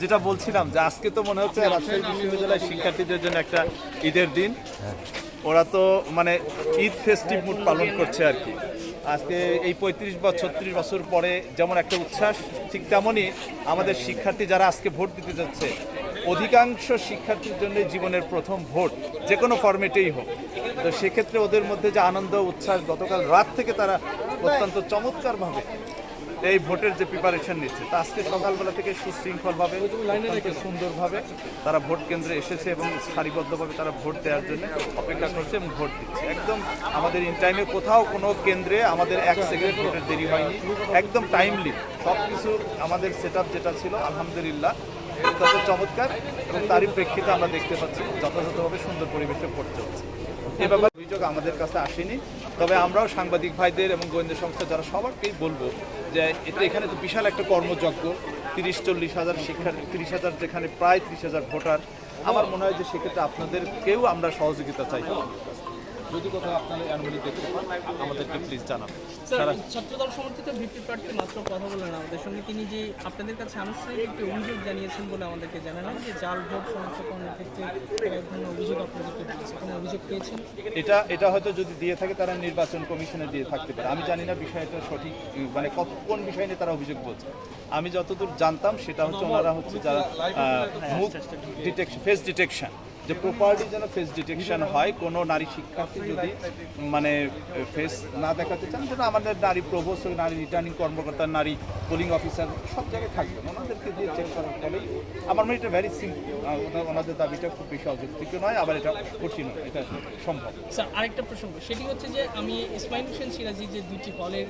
যেটা বলছিলাম যে আজকে তো মনে হচ্ছে রাজশাহী বিশ্ববিদ্যালয়ের শিক্ষার্থীদের জন্য একটা ঈদের দিন। ওরা তো মানে ঈদ ফেস্টিভ মুড পালন করছে আর কি। আজকে এই পঁয়ত্রিশ বা ছত্রিশ বছর পরে যেমন একটা উচ্ছ্বাস, ঠিক তেমনই আমাদের শিক্ষার্থী যারা আজকে ভোট দিতে যাচ্ছে, অধিকাংশ শিক্ষার্থীর জন্য জীবনের প্রথম ভোট, যে কোনো ফর্মেটেই হোক। তো সেক্ষেত্রে ওদের মধ্যে যে আনন্দ, উচ্ছ্বাস গতকাল রাত থেকে তারা অত্যন্ত চমৎকারভাবে এই ভোটের যে প্রিপারেশন নিচ্ছে, তা আজকে সকালবেলা থেকে সুশৃঙ্খলভাবে সুন্দরভাবে তারা ভোট কেন্দ্রে এসেছে এবং সারিবদ্ধভাবে তারা ভোট দেওয়ার জন্য অপেক্ষা করছে এবং ভোট দিচ্ছে। একদম আমাদের ইন টাইমে কোথাও কোনো কেন্দ্রে আমাদের এক সেকেন্ড ভোটের দেরি হয়নি। একদম টাইমলি সব কিছু আমাদের সেট যেটা ছিল, আলহামদুলিল্লাহ অত্যন্ত চমৎকার এবং তারই প্রেক্ষিতে আমরা দেখতে পাচ্ছি যথাযথভাবে সুন্দর পরিবেশে ভোট চলছে। এ ব্যাপারে অভিযোগ আমাদের কাছে আসেনি, তবে আমরাও সাংবাদিক ভাইদের এবং গোয়েন্দা সংস্থা যারা সবারকেই বলব যে এটা এখানে তো বিশাল একটা কর্মযজ্ঞ তিরিশ চল্লিশ হাজার শিক্ষার্থী তিরিশ হাজার যেখানে প্রায় তিরিশ হাজার ভোটার। আমার মনে হয় যে সেক্ষেত্রে আপনাদেরকেও আমরা সহযোগিতা চাই যদি কোথাও আপনাদের অ্যানুয়ালি দেখতে আমাদেরকে প্লিজ জানাবেন ছাত্রদল সমর্থিত ভিপি প্রার্থী মাত্র কথা বললেন আমাদের সঙ্গে তিনি যে আপনাদের কাছে আনুষ্ঠানিক একটি অভিযোগ জানিয়েছেন বলে আমাদেরকে জানালেন যে জাল ভোট শনাক্তকরণের ক্ষেত্রে তারা এক ধরনের অভিযোগ আপনাদেরকে দিয়েছে কোনো অভিযোগ পেয়েছেন? এটা এটা হয়তো যদি দিয়ে থাকে তারা নির্বাচন কমিশনে দিয়ে থাকতে পারে। আমি জানি না বিষয়টা সঠিক মানে কত কোন বিষয় নিয়ে তারা অভিযোগ বলছে। আমি যতদূর জানতাম সেটা হচ্ছে ওনারা হচ্ছে যারা মুখ ডিটেকশন ফেস ডিটেকশন যে প্রপারলি যেন ফেস ডিটেকশন হয়, কোনো নারী শিক্ষার্থী যদি মানে ফেস না দেখাতে চান যেন আমাদের নারী প্রভোস্ট নারী রিটার্নিং কর্মকর্তা, নারী পোলিং অফিসার সব জায়গায় থাকবেন। ওনাদেরকে দিয়ে চেক করার ফলেই আমার মনে এটা ভ্যারি সিম্পল ওনাদের দাবিটা খুব বেশি অযৌক্তিক নয়, আবার এটা কঠিন এটা সম্ভব। স্যার, আরেকটা প্রসঙ্গ, সেটি হচ্ছে যে আমি ইসমাইল হোসেন সিরাজি যে দুইটি হলের